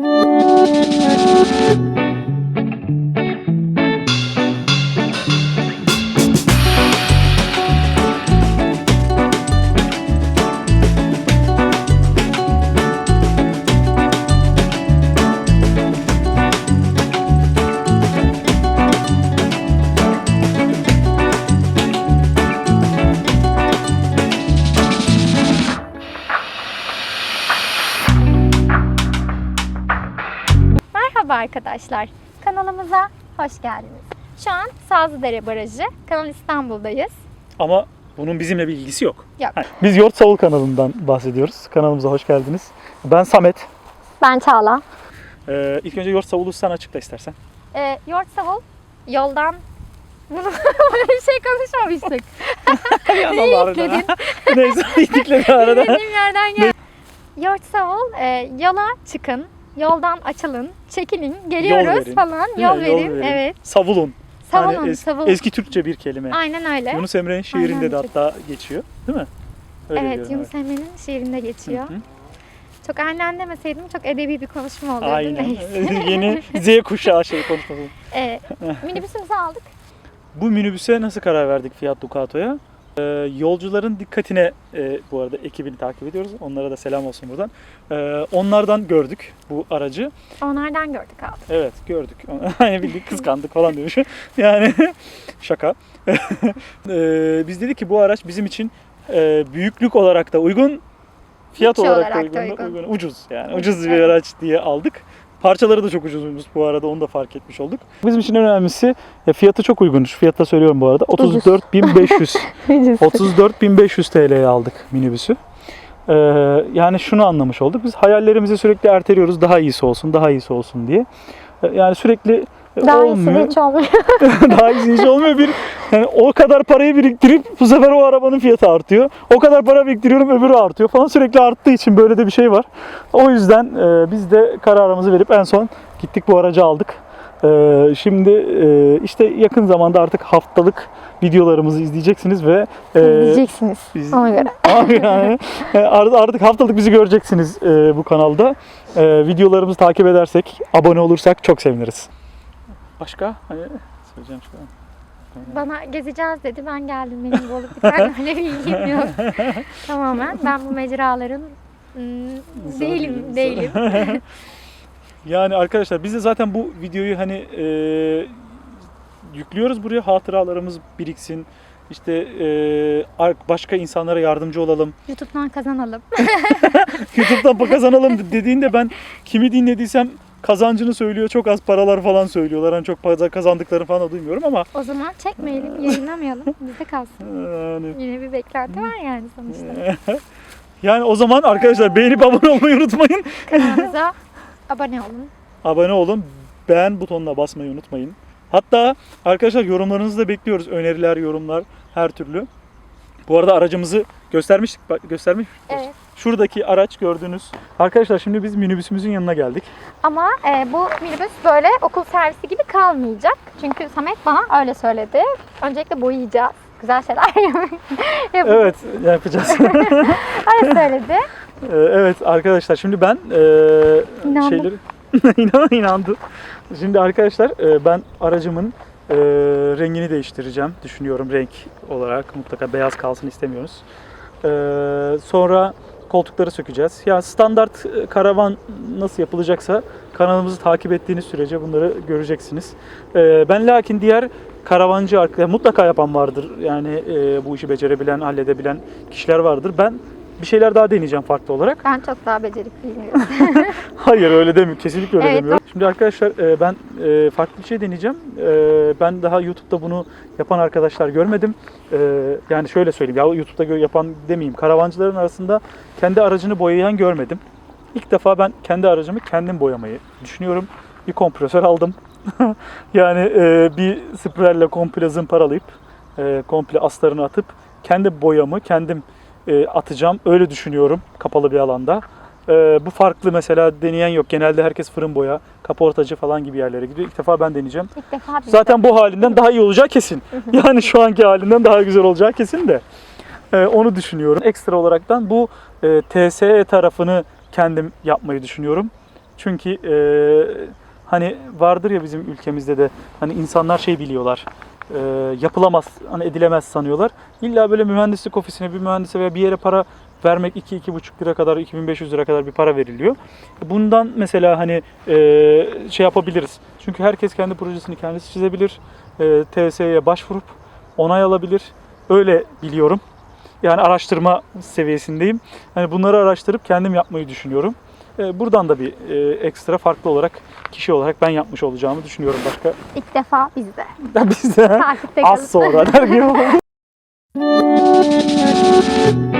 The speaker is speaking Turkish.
you arkadaşlar. Kanalımıza hoş geldiniz. Şu an Sazlıdere Barajı, Kanal İstanbul'dayız. Ama bunun bizimle bir ilgisi yok. Yok. Biz Yort Savul kanalından bahsediyoruz. Kanalımıza hoş geldiniz. Ben Samet. Ben Çağla. Ee, ilk önce Yort Savul'u sen açıkla istersen. Ee, Yort Savul yoldan... Böyle bir şey konuşmamıştık. Arada. yükledin? Neyse itikledi arada. Dediğim yerden gel. Yort Savul, e, yola çıkın, yoldan açılın, çekilin, geliyoruz verin. falan, Değil yol mi? verin. Evet. Savulun. Savulun, Hani es- savul. Eski Türkçe bir kelime. Aynen öyle. Yunus Emre'nin şiirinde Aynen. de hatta geçiyor. Değil mi? Öyle evet, Yunus Emre'nin şiirinde geçiyor. Hı hı. Çok aynen demeseydim çok edebi bir konuşma olurdu. Aynen. Yeni Z kuşağı şey konuşması. Ee, minibüsümüzü aldık. Bu minibüse nasıl karar verdik Fiat Ducato'ya? Ee, yolcuların dikkatine e, bu arada ekibini takip ediyoruz. Onlara da selam olsun buradan. Ee, onlardan gördük bu aracı. Onlardan gördük aldık. Evet gördük. Hani bildik kıskandık falan demiş. Yani şaka. Ee, biz dedik ki bu araç bizim için e, büyüklük olarak da uygun, fiyat olarak, olarak da da uygun, uygun. uygun, ucuz yani Ucuz, bir araç diye aldık. Parçaları da çok ucuzmuş bu arada onu da fark etmiş olduk. Bizim için en önemlisi e, fiyatı çok uygun. Şu fiyatta söylüyorum bu arada. 34.500 34.500 TL'ye aldık minibüsü. Ee, yani şunu anlamış olduk. Biz hayallerimizi sürekli erteliyoruz. Daha iyisi olsun, daha iyisi olsun diye. Ee, Yani sürekli e, Daha iyisi olmuyor. de hiç olmuyor. daha iyisi hiç olmuyor. Bir yani o kadar parayı biriktirip bu sefer o arabanın fiyatı artıyor. O kadar para biriktiriyorum öbürü artıyor falan. Sürekli arttığı için böyle de bir şey var. O yüzden e, biz de kararımızı verip en son gittik bu aracı aldık. E, şimdi e, işte yakın zamanda artık haftalık videolarımızı izleyeceksiniz ve e, Diyeceksiniz biz- ona göre. Yani e, art- artık haftalık bizi göreceksiniz e, bu kanalda. E, videolarımızı takip edersek, abone olursak çok seviniriz. Başka? Hani söyleyeceğim şu an. Bana gezeceğiz dedi. Ben geldim. Benim bu olup biten öyle bir ilgim yok. Tamamen. Ben bu mecraların hmm, değilim, değilim. Yani arkadaşlar biz de zaten bu videoyu hani e, yüklüyoruz buraya hatıralarımız biriksin. İşte e, başka insanlara yardımcı olalım. YouTube'dan kazanalım. YouTube'dan kazanalım dediğinde ben kimi dinlediysem kazancını söylüyor. Çok az paralar falan söylüyorlar. Hani çok para kazandıklarını falan da duymuyorum ama O zaman çekmeyelim, yayınlamayalım. Bizde kalsın. yani Yine bir beklenti var yani sonuçta. Yani o zaman arkadaşlar beğenip abone olmayı unutmayın. Kanalımıza abone olun. Abone olun. Beğen butonuna basmayı unutmayın. Hatta arkadaşlar yorumlarınızı da bekliyoruz. Öneriler, yorumlar her türlü. Bu arada aracımızı göstermiştik. Göstermiş. Evet. Şuradaki araç gördüğünüz. Arkadaşlar şimdi biz minibüsümüzün yanına geldik. Ama e, bu minibüs böyle okul servisi gibi kalmayacak. Çünkü Samet bana öyle söyledi. Öncelikle boyayacağız. Güzel şeyler yapacağız. Evet yapacağız. Öyle söyledi. Ee, evet arkadaşlar şimdi ben e, İnandım. şeyleri İnan, inandı. Şimdi arkadaşlar e, ben aracımın e, rengini değiştireceğim düşünüyorum renk olarak mutlaka beyaz kalsın istemiyoruz. E, sonra koltukları sökeceğiz. Ya standart e, karavan nasıl yapılacaksa kanalımızı takip ettiğiniz sürece bunları göreceksiniz. E, ben lakin diğer karavancı arkadaşlar mutlaka yapan vardır. Yani e, bu işi becerebilen, halledebilen kişiler vardır. Ben bir şeyler daha deneyeceğim farklı olarak. Ben çok daha becerikliyim. Hayır öyle demiyorum. Kesinlikle öyle Evet, demiyorum. Şimdi arkadaşlar e, ben e, farklı bir şey deneyeceğim. E, Ben daha YouTube'da bunu yapan arkadaşlar görmedim. Yani şöyle söyleyeyim. Ya YouTube'da yapan demeyeyim. Karavancıların arasında kendi aracını boyayan görmedim. İlk defa ben kendi aracımı kendim boyamayı düşünüyorum. Bir kompresör aldım. yani bir spreylerle komple zımparalayıp komple astarını atıp kendi boyamı kendim e, atacağım. Öyle düşünüyorum kapalı bir alanda. Ee, bu farklı mesela deneyen yok. Genelde herkes fırın boya, kaportacı falan gibi yerlere gidiyor. İlk defa ben deneyeceğim. İlk defa bir Zaten bu halinden daha iyi olacağı kesin. Yani şu anki halinden daha güzel olacağı kesin de. Ee, onu düşünüyorum. Ekstra olaraktan bu e, TSE tarafını kendim yapmayı düşünüyorum. Çünkü e, hani vardır ya bizim ülkemizde de hani insanlar şey biliyorlar. E, yapılamaz, hani edilemez sanıyorlar. İlla böyle mühendislik ofisine, bir mühendise veya bir yere para vermek 2-2,5 lira kadar, 2500 lira kadar bir para veriliyor. Bundan mesela hani e, şey yapabiliriz. Çünkü herkes kendi projesini kendisi çizebilir. E, TSE'ye başvurup onay alabilir. Öyle biliyorum. Yani araştırma seviyesindeyim. Hani bunları araştırıp kendim yapmayı düşünüyorum. E, buradan da bir e, ekstra farklı olarak kişi olarak ben yapmış olacağımı düşünüyorum başka. İlk defa bizde. Biz de Takipte az sonra der gibi.